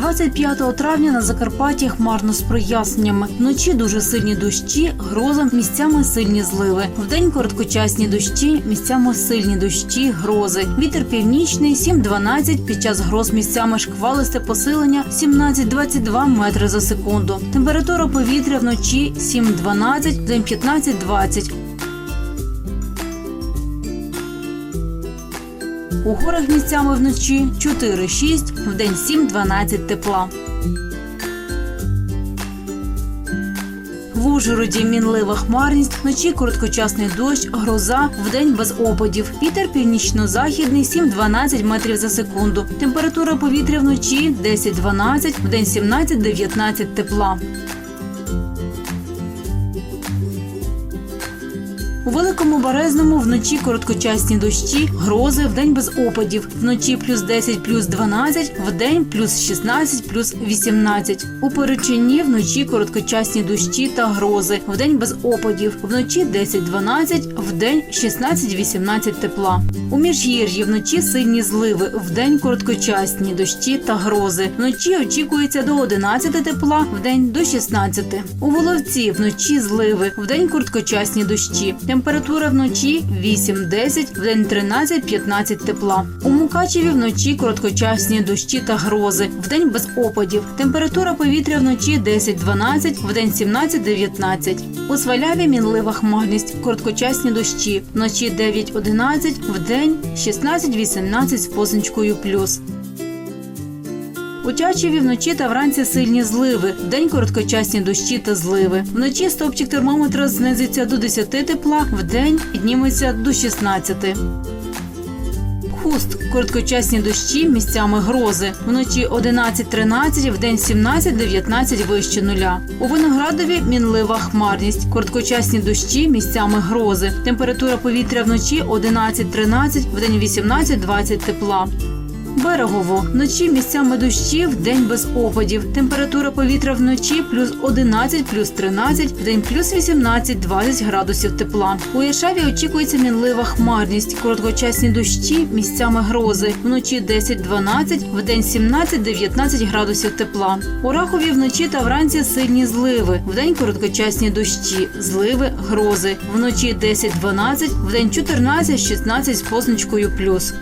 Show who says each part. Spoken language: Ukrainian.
Speaker 1: 25 травня на Закарпатті хмарно з проясненнями. Вночі дуже сильні дощі, гроза, місцями сильні зливи. Вдень короткочасні дощі, місцями сильні дощі, грози. Вітер північний 7-12, під час гроз місцями шквалисте посилення 17-22 метри за секунду. Температура повітря вночі 7-12, вдень 15-20. У горах місцями вночі 4-6, вдень 7-12 тепла. В Ужгороді мінлива хмарність, вночі короткочасний дощ, гроза, вдень без опадів. Вітер північно-західний 7-12 метрів за секунду. Температура повітря вночі 10-12, вдень 17-19 тепла. У великому березному вночі короткочасні дощі, грози, вдень без опадів. Вночі плюс 10, плюс 12, вдень плюс 16, плюс 18. У Перечині вночі короткочасні дощі та грози, вдень без опадів. Вночі 10-12, вдень 16-18 тепла. У міжгір'ї вночі сильні зливи, вдень короткочасні дощі та грози. Вночі очікується до 11 тепла, вдень до 16. У Воловці вночі зливи, вдень короткочасні дощі. Температура вночі 8-10, вдень 13-15 тепла. У Мукачеві вночі короткочасні дощі та грози, вдень без опадів. Температура повітря вночі 10-12, вдень 17-19. У Сваляві мінлива хмарність, короткочасні дощі. Вночі 9-11, вдень 16-18 з позначкою плюс. У Тячеві вночі та вранці сильні зливи, вдень короткочасні дощі та зливи. Вночі стопчик термометра знизиться до 10 тепла, вдень підніметься до 16. Хуст короткочасні дощі, місцями грози. Вночі 11-13, вдень 17-19 вище нуля. У виноградові мінлива хмарність. Короткочасні дощі, місцями грози. Температура повітря вночі 11-13, вдень 18-20 тепла. Берегово вночі місцями дощі, вдень без опадів. Температура повітря вночі плюс 11, плюс 13, вдень плюс 18, 20 градусів тепла. У Єшаві очікується мінлива хмарність, короткочасні дощі, місцями грози. Вночі 10-12, вдень 17-19 градусів тепла. У Рахові вночі та вранці сильні зливи. Вдень короткочасні дощі, зливи, грози. Вночі 10-12, вдень 14-16 з позначкою плюс.